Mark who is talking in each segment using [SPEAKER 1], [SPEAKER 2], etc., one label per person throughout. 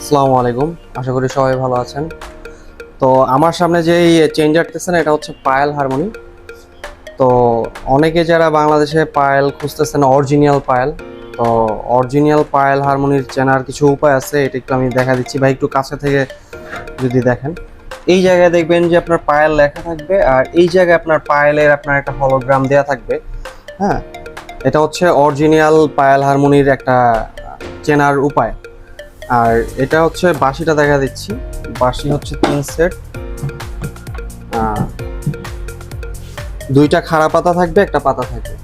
[SPEAKER 1] আসসালামু আলাইকুম। আশা করি সবাই ভালো আছেন। তো আমার সামনে যেই চেঞ্জারতেছেন এটা হচ্ছে পায়েল হারমোনি। তো অনেকে যারা বাংলাদেশে পায়েল খুঁজতেছেন অরিজিনাল পায়েল, তো অরিজিনাল পায়েল হারমোনির চেনার কিছু উপায় আছে, এটা একটু আমি দেখা দিচ্ছি। ভাই, একটু কাছে থেকে যদি দেখেন। এই জায়গায় দেখবেন যে আপনার পায়েল লেখা থাকবে, আর এই জায়গায় আপনার পায়েলের আপনার একটা হলোগ্রাম দেয়া থাকবে। হ্যাঁ? এটা হচ্ছে অরিজিনাল পায়েল হারমোনির একটা চেনার উপায়। আর এটা হচ্ছে বাঁশিটা দেখা দিচ্ছি। বাঁশি হচ্ছে তিন সেট দুইটা খাড়া পাতা থাকবে, একটা পাতা থাকবে।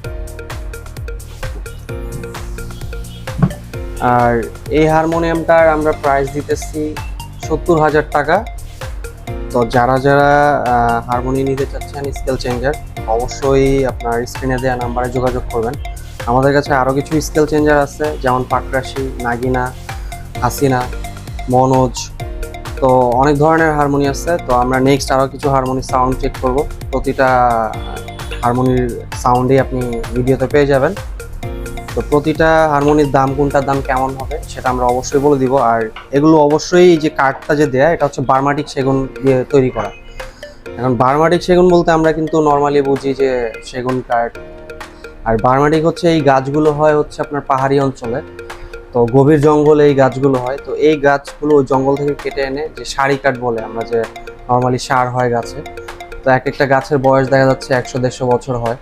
[SPEAKER 1] আর এই হারমোনিয়ামটার আমরা প্রাইস দিতেছি সত্তর হাজার টাকা। তো যারা যারা হারমোনি নিতে চাচ্ছেন স্কেল চেঞ্জার অবশ্যই আপনার স্ক্রিনে দেওয়া নাম্বারে যোগাযোগ করবেন। আমাদের কাছে আরও কিছু স্কেল চেঞ্জার আছে, যেমন পাকরাশি নাগিনা হাসিনা, মনোজ, তো অনেক ধরনের হারমোনি আছে। তো আমরা নেক্সট আরও কিছু হারমোনি সাউন্ড চেক করব। প্রতিটা হারমোনির সাউন্ডেই আপনি ভিডিওতে পেয়ে যাবেন। তো প্রতিটা হারমোনির দাম কোনটার দাম কেমন হবে সেটা আমরা অবশ্যই বলে দিব। আর এগুলো অবশ্যই যে কাঠটা যে দেয়া, এটা হচ্ছে বার্মাটিক সেগুন দিয়ে তৈরি করা। এখন বার্মাটিক সেগুন বলতে আমরা কিন্তু নর্মালি বুঝি যে সেগুন কাঠ আর বার্মাটিক হচ্ছে এই গাছগুলো হয় হচ্ছে আপনার পাহাড়ি অঞ্চলে। তো গভীর জঙ্গলে এই গাছগুলো হয়। তো এই গাছগুলো ওই জঙ্গল থেকে কেটে এনে যে সারি কাঠ বলে, আমরা যে নর্মালি সার হয় গাছে, তো এক একটা গাছের বয়স দেখা যাচ্ছে একশো দেড়শো বছর হয়।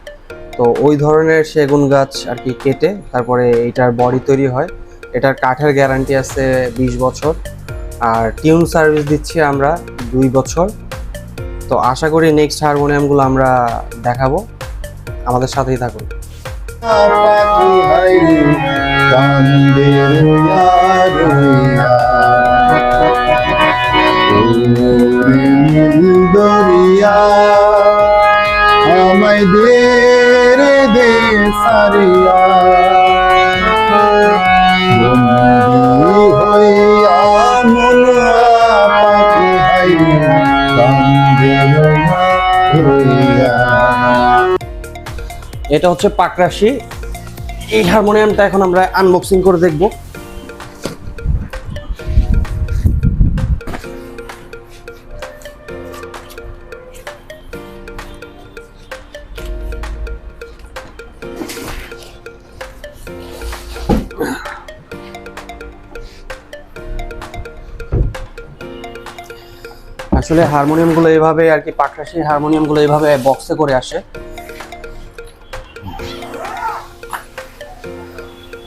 [SPEAKER 1] তো ওই ধরনের সেগুন গাছ আর কি কেটে তারপরে এইটার বডি তৈরি হয়। এটার কাঠের গ্যারান্টি আছে বিশ বছর। আর টিউন সার্ভিস দিচ্ছি আমরা দুই বছর। তো আশা করি নেক্সট হারমোনিয়ামগুলো আমরা দেখাবো। আমাদের সাথেই থাকুন।
[SPEAKER 2] পাখি হাই কান্দে ওরে নীল দরিয়া আমায় দে সারিয়া
[SPEAKER 1] এটা হচ্ছে পাকরাশি এই হারমোনিয়ামটা এখন আমরা আনবক্সিং করে দেখব। আসলে হারমোনিয়ামগুলো এইভাবে আর কি পাকরাশি হারমোনিয়ামগুলো এইভাবে বক্সে করে আসে।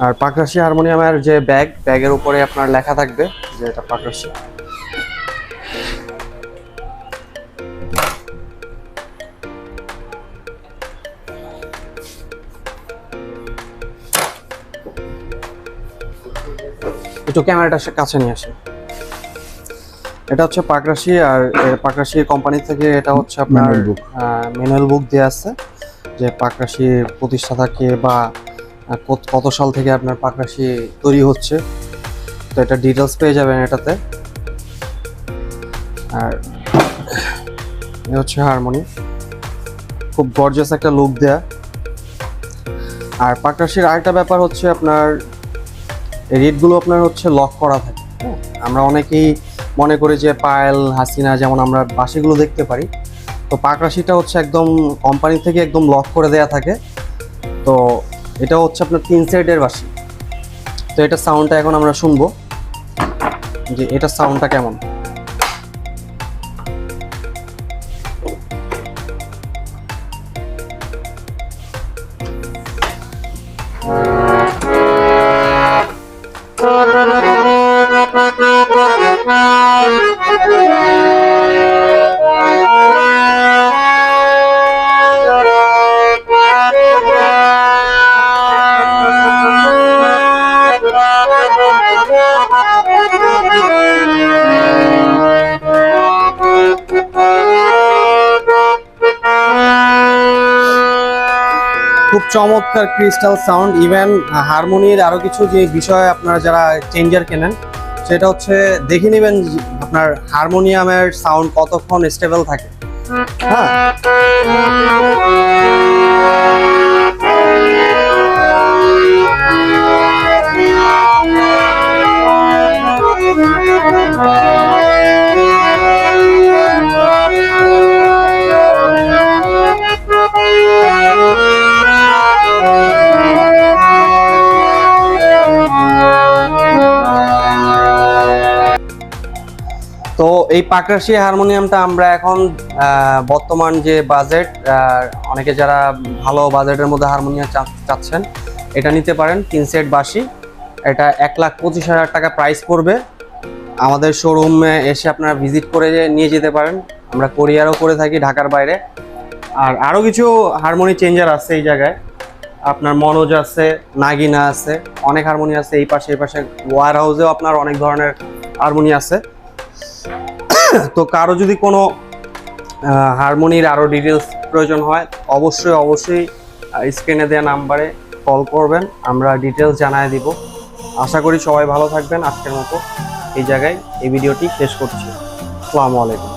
[SPEAKER 1] আর পাকরাশি হারমোনিয়ামের যে ব্যাগ ব্যাগের উপরে আপনার লেখা থাকবে যে এটা পাকরাশি একটু ক্যামেরাটা সে কাছে নিয়ে আসে এটা হচ্ছে পাকরাশি আর পাকরাশি কোম্পানি থেকে এটা হচ্ছে আপনার ম্যানুয়াল বুক দেওয়া আছে। যে পাকরাশির প্রতিষ্ঠাতা কে বা কত- সাল থেকে আপনার পাকরাশি তৈরি হচ্ছে, তো এটা ডিটেলস পেয়ে যাবেন এটাতে। আর এ হচ্ছে হারমোনি খুব গর্জাস একটা লুক দেয়া। আর পাকরাশির আরেকটা ব্যাপার হচ্ছে আপনার রেটগুলো আপনার হচ্ছে লক করা থাকে হ্যাঁ? আমরা অনেকেই মনে করি যে পায়েল, হাসিনা যেমন আমরা বাসিগুলো দেখতে পারি, তো পাকরাশিটা হচ্ছে একদম কোম্পানি থেকে একদম লক করে দেয়া থাকে। তো এটা হচ্ছে আপনার তিন সাইডের বাসি। তো এটা সাউন্ডটা এখন আমরা শুনব। যে এটা সাউন্ডটা কেমন? খুব চমৎকার ক্রিস্টাল সাউন্ড ইভেন হারমোনির আরও কিছু যে বিষয় আপনারা যারা চেঞ্জার কেনেন, সেটা হচ্ছে দেখে নেবেন আপনার হারমোনিয়ামের সাউন্ড কতক্ষণ স্টেবল থাকে। হ্যাঁ। এই পাকরাশি হারমোনিয়ামটা আমরা এখন বর্তমান যে বাজেট অনেকে যারা ভালো বাজেটের মধ্যে হারমোনিয়াম চাচ্ছেন, এটা নিতে পারেন, তিন সেট বাসি এটা এক লাখ পঁচিশ হাজার টাকা প্রাইস পড়বে। আমাদের শোরুমে এসে আপনারা ভিজিট করে নিয়ে যেতে পারেন। আমরা কোরিয়ারও করে থাকি ঢাকার বাইরে। আর আরও কিছু হারমোনি চেঞ্জার আছে এই জায়গায়। আপনার মনোজ আছে, নাগিনা আছে, অনেক হারমোনি আছে। এই পাশে এই পাশে ওয়ার হাউসেও আপনার অনেক ধরনের হারমোনি আছে। তো কারও যদি কোনো হারমোনির আরও ডিটেলস প্রয়োজন হয়, অবশ্যই অবশ্যই স্ক্রিনে দেওয়া নাম্বারে কল করবেন, আমরা ডিটেলস জানায় দিব। আশা করি সবাই ভালো থাকবেন আজকের মতো। এই জায়গায় এই ভিডিওটি শেষ করছি। আসসালামু আলাইকুম।